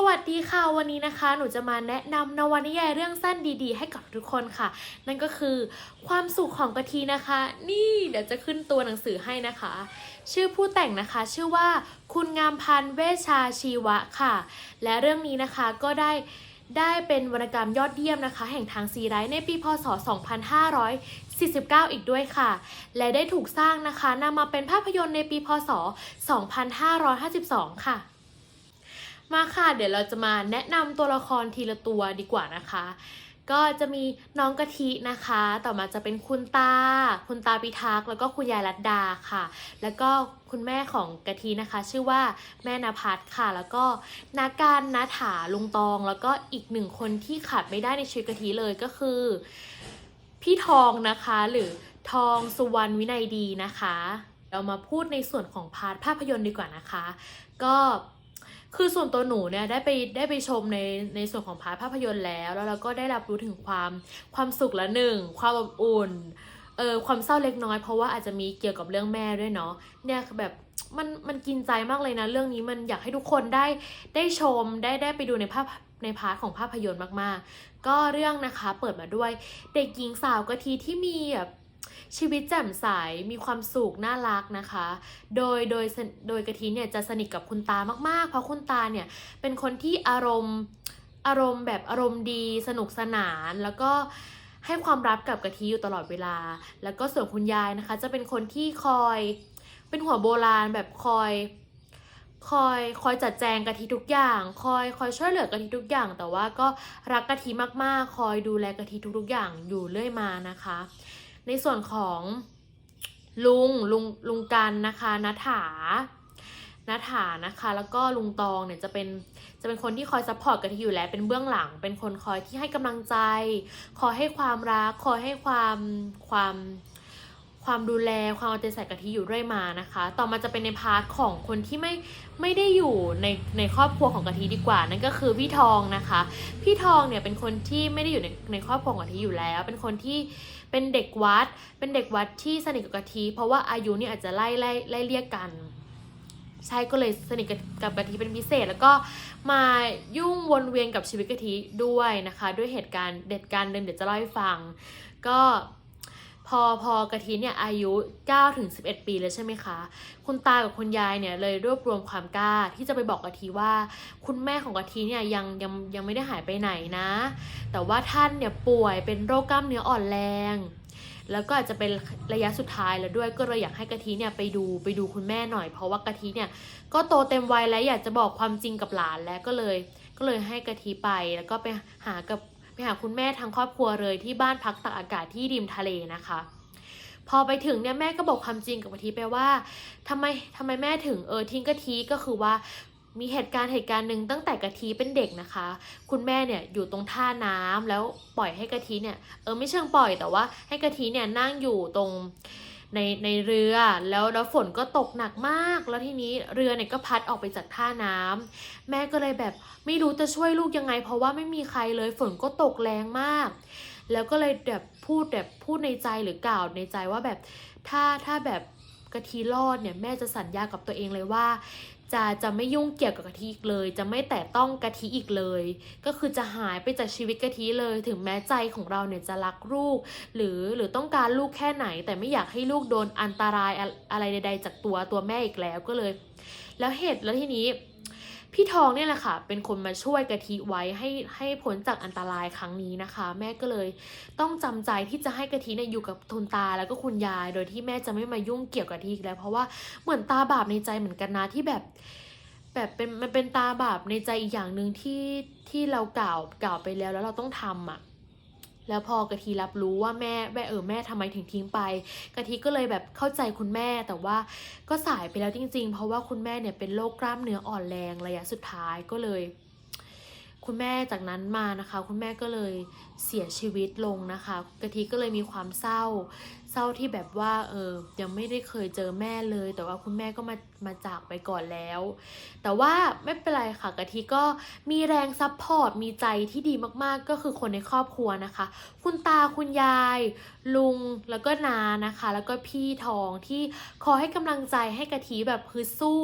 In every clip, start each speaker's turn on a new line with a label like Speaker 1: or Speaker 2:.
Speaker 1: สวัสดีค่ะวันนี้นะคะ หนูจะมาแนะนำนวนิยายเรื่องสั้นดีๆ ให้กับทุกคนค่ะ นั่นก็คือความสุขของกะทินะคะ นี่เดี๋ยวจะขึ้นตัวหนังสือให้นะคะ ชื่อผู้แต่งนะคะ ชื่อว่าคุณงามพันธ์เวชาชีวะค่ะ และเรื่องนี้นะคะก็ได้ได้เป็นวรรณกรรมยอดเยี่ยมนะคะ แห่งทางซีไรต์ในปีพศ 2549 อีกด้วยค่ะ และได้ถูกสร้างนะคะนำมาเป็นภาพยนตร์ในปีพศ 2552 ค่ะ มาค่ะ เดี๋ยวเราจะมาแนะนำตัวละครทีละตัวดีกว่านะคะ ก็จะมีน้องกะทินะคะ ต่อมาจะเป็นคุณตา คุณตาพิทักษ์แล้วก็คุณยายรัตดาค่ะ แล้วก็คุณแม่ของกะทินะคะ ชื่อว่าแม่นภัสค่ะ แล้วก็นาการนาถาลุงตอง แล้วก็อีกหนึ่งคนที่ขาดไม่ได้ในชีวิตกะทิเลยก็คือ พี่ทองนะคะหรือทองสุวรรณวินัยดีนะคะ เรามาพูดในส่วนของพาร์ทภาพยนตร์ดีกว่านะคะ ก็ คือส่วนตัวหนูเนี่ยได้ไปได้ไปชมในในส่วนของพาร์ทภาพยนตร์แล้ว แล้วเราก็ได้รับรู้ถึงความความสุขละหนึ่งความอบอุ่นเออความเศร้าเล็กน้อยเพราะว่าอาจจะมีเกี่ยวกับเรื่องแม่ด้วยเนาะเนี่ยแบบมันมันกินใจมากเลยนะ เรื่องนี้มันอยากให้ทุกคนได้ได้ชมได้ได้ไปดูในภาพในพาร์ทของภาพยนตร์มากๆ ก็เรื่องนะคะเปิดมาด้วยเด็กหญิงสาวกะทิที่มีแบบ ชีวิตแจ่มใสมีความสุขน่ารักนะคะ โดยโดยโดยกะทิเนี่ยจะสนิทกับคุณตามากๆ เพราะคุณตาเนี่ยเป็นคนที่อารมณ์อารมณ์แบบอารมณ์ดีสนุกสนานแล้วก็ให้ความรับกับกะทิอยู่ตลอดเวลา แล้วก็ส่วนคุณยายนะคะ จะเป็นคนที่คอยเป็นหัวโบราณแบบคอย คอยคอยจัดแจงกะทิทุกอย่าง คอยคอยช่วยเหลือกะทิทุกอย่าง แต่ว่าก็รักกะทิมากๆ คอยดูแลกะทิทุกๆอย่างอยู่เรื่อยมานะคะ ในส่วนของลุงลุงลุงกันนะคะนัฐานัฐานะคะ แล้วก็ลุงตองเนี่ยจะเป็นจะเป็นคนที่คอยซัพพอร์ตกะทิอยู่แล้วเป็นเบื้องหลัง เป็นคนคอยที่ให้กำลังใจ คอยให้ความรัก คอยให้ความความ ความดูแลความเอาใจใส่กะทิอยู่เรื่อยมานะคะ ต่อมาจะเป็นในพาร์ทของคนที่ไม่ไม่ได้อยู่ในในครอบครัวของกะทิดีกว่า นั่นก็คือพี่ทองนะคะ พี่ทองเนี่ยเป็นคนที่ไม่ได้อยู่ในในครอบครัวของกะทิอยู่แล้ว เป็นคนที่เป็นเด็กวัด เป็นเด็กวัดที่สนิทกับกะทิเพราะว่าอายุเนี่ยอาจจะไล่ไล่ไล่เรียกกันใช่ก็เลยสนิทกับกะทิเป็นพิเศษ แล้วก็มายุ่งวนเวียนกับชีวิตกะทิด้วยนะคะ ด้วยเหตุการณ์เด็ดการณ์หนึ่งเดี๋ยวจะเล่าให้ฟัง ก็ พอพอกะทิเนี่ยอายุ9ถึง11 ปีแล้วใช่ไหมคะ คุณตากับคุณยายเนี่ยเลยรวบรวมความกล้าที่จะไปบอกกะทิว่า คุณแม่ของกะทิเนี่ยยังยังยังไม่ได้หายไปไหนนะ แต่ว่าท่านเนี่ยป่วยเป็นโรคกล้ามเนื้ออ่อนแรง แล้วก็อาจจะเป็นระยะสุดท้ายแล้วด้วยก็เลยอยากให้กะทิเนี่ยไปดูไปดูคุณแม่หน่อย เพราะว่ากะทิเนี่ยก็โตเต็มวัยแล้วอยากจะบอกความจริงกับหลานแล้วก็เลย ก็เลยให้กะทิไปแล้วก็ไปหากับ ไปหาคุณแม่ทางครอบครัวเลยที่บ้านพักตากอากาศที่ริมทะเลนะคะ พอไปถึงเนี่ยแม่ก็บอกความจริงกับกะทิไปว่าทำไมทำไมแม่ถึงเออทิ้งกะทิก็คือว่ามีเหตุการณ์เหตุการณ์หนึ่งตั้งแต่กะทิเป็นเด็กนะคะ คุณแม่เนี่ยอยู่ตรงท่าน้ำแล้วปล่อยให้กะทิเนี่ยเออไม่เชิงปล่อยแต่ว่าให้กะทิเนี่ยนั่งอยู่ตรง ในในเรือแล้วแล้วฝนก็ตกหนักมาก แล้วทีนี้เรือเนี่ยก็พัดออกไปจากท่าน้ำแม่ก็เลยแบบไม่รู้จะช่วยลูกยังไง เพราะว่าไม่มีใครเลยฝนก็ตกแรงมาก แล้วก็เลยแบบพูดแบบพูดในใจหรือกล่าวในใจว่าแบบถ้าถ้าแบบกะทิรอดเนี่ยแม่จะสัญญากับตัวเองเลยว่า จะจะไม่ยุ่งเกี่ยวกับกะทิอีกเลย จะไม่แตะต้องกะทิอีกเลย ก็คือจะหายไปจากชีวิตกะทิเลย ถึงแม้ใจของเราเนี่ยจะรักลูก หรือหรือต้องการลูกแค่ไหน แต่ไม่อยากให้ลูกโดนอันตรายอะไรใด ๆ จากตัวตัวแม่อีกแล้วก็เลย แล้วเหตุแล้วทีนี้ พี่ทองเนี่ยแหละค่ะ เป็นคนมาช่วยกะทิไว้ให้ให้พ้นจากอันตรายครั้งนี้นะคะ แม่ก็เลยต้องจำใจที่จะให้กะทิเนี่ยอยู่กับทุนตาแล้วก็คุณยาย โดยที่แม่จะไม่มายุ่งเกี่ยวกับทิอีกแล้ว เพราะว่าเหมือนตาบาปในใจเหมือนกันนะที่แบบ แบบเป็นมันเป็นตาบาปในใจอีกอย่างหนึ่งที่ที่เรากล่าวกล่าวไปแล้วแล้วเราต้องทำอะ แล้วพอกะทิรับรู้ว่าแม่แม่เออแม่ทำไมถึงทิ้งไป กะทิก็เลยแบบเข้าใจคุณแม่แต่ว่าก็สายไปแล้วจริง ๆ เพราะว่าคุณแม่เนี่ยเป็นโรคกล้ามเนื้ออ่อนแรงระยะสุดท้ายก็เลย คุณแม่จากนั้นมานะคะ คุณแม่ก็เลยเสียชีวิตลงนะคะ กะทิก็เลยมีความเศร้า เศร้าที่แบบว่าเออยังไม่ได้เคยเจอแม่เลย แต่ว่าคุณแม่ก็มามาจากไปก่อนแล้ว แต่ว่าไม่เป็นไรค่ะกะทิก็มีแรงซัพพอร์ตมีใจที่ดีมากๆ ก็คือคนในครอบครัวนะคะ คุณตาคุณยาย ลุงแล้วก็นานะคะ แล้วก็พี่ทองที่คอยให้กำลังใจให้กะทิแบบคือสู้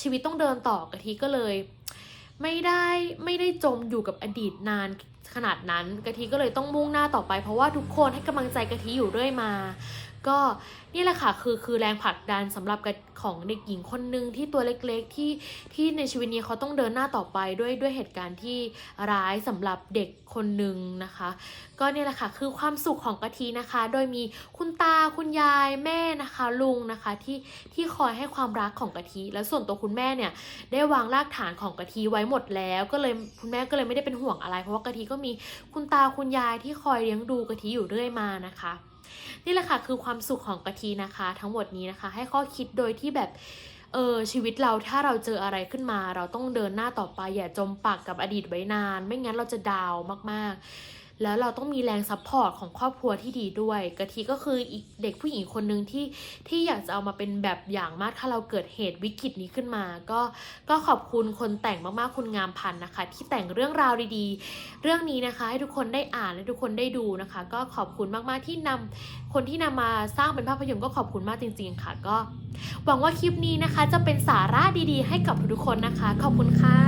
Speaker 1: ชีวิตต้องเดินต่อกะทิก็เลย ไม่ได้ไม่ได้จมอยู่กับอดีตนานขนาดนั้นกะทิก็เลยต้องมุ่งหน้าต่อไปเพราะว่าทุกคนให้กำลังใจกะทิอยู่เรื่อยมา ก็นี่แหละค่ะคือคือแรงผลักดันสำหรับของเด็กหญิงคนหนึ่งที่ตัวเล็กๆที่ที่ในชีวิตนี้เขาต้องเดินหน้าต่อไปด้วยด้วยเหตุการณ์ที่ร้ายสำหรับเด็กคนหนึ่งนะคะ ก็นี่แหละค่ะคือความสุขของกะทินะคะ โดยมีคุณตาคุณยายแม่นะคะลุงนะคะที่ที่คอยให้ความรักของกะทิแล้วส่วนตัวคุณแม่เนี่ยได้วางรากฐานของกะทิไว้หมดแล้ว ก็เลยคุณแม่ก็เลยไม่ได้เป็นห่วงอะไร เพราะว่ากะทิก็มีคุณตาคุณยายที่คอยเลี้ยงดูกะทิอยู่เรื่อยมานะคะ นี่แหละค่ะ คือความสุขของกะทินะคะ ทั้งหมดนี้นะคะ ให้ข้อคิดโดยที่แบบเออชีวิตเราถ้าเราเจออะไรขึ้นมา เราต้องเดินหน้าต่อไปอย่าจมปักกับอดีตไว้นาน ไม่งั้นเราจะดาวมากๆ แล้วเราต้องมีแรงซัพพอร์ตของครอบครัวที่ดีด้วยกะทิก็คืออีกเด็กผู้หญิงคนหนึ่งที่ที่อยากจะเอามาเป็นแบบอย่างมากถ้าเราเกิดเหตุวิกฤตนี้ขึ้นมา ก็ก็ขอบคุณคนแต่งมากๆคุณงามพันนะคะ ที่แต่งเรื่องราวดีๆ เรื่องนี้นะคะ ให้ทุกคนได้อ่านและทุกคนได้ดูนะคะ ก็ขอบคุณมากๆที่นำคนที่นำมาสร้างเป็นภาพยนตร์ก็ขอบคุณมากจริง ๆ ค่ะ ก็หวังว่าคลิปนี้นะคะ จะเป็นสาระดีๆ ให้กับทุกๆคนนะคะ ขอบคุณค่ะ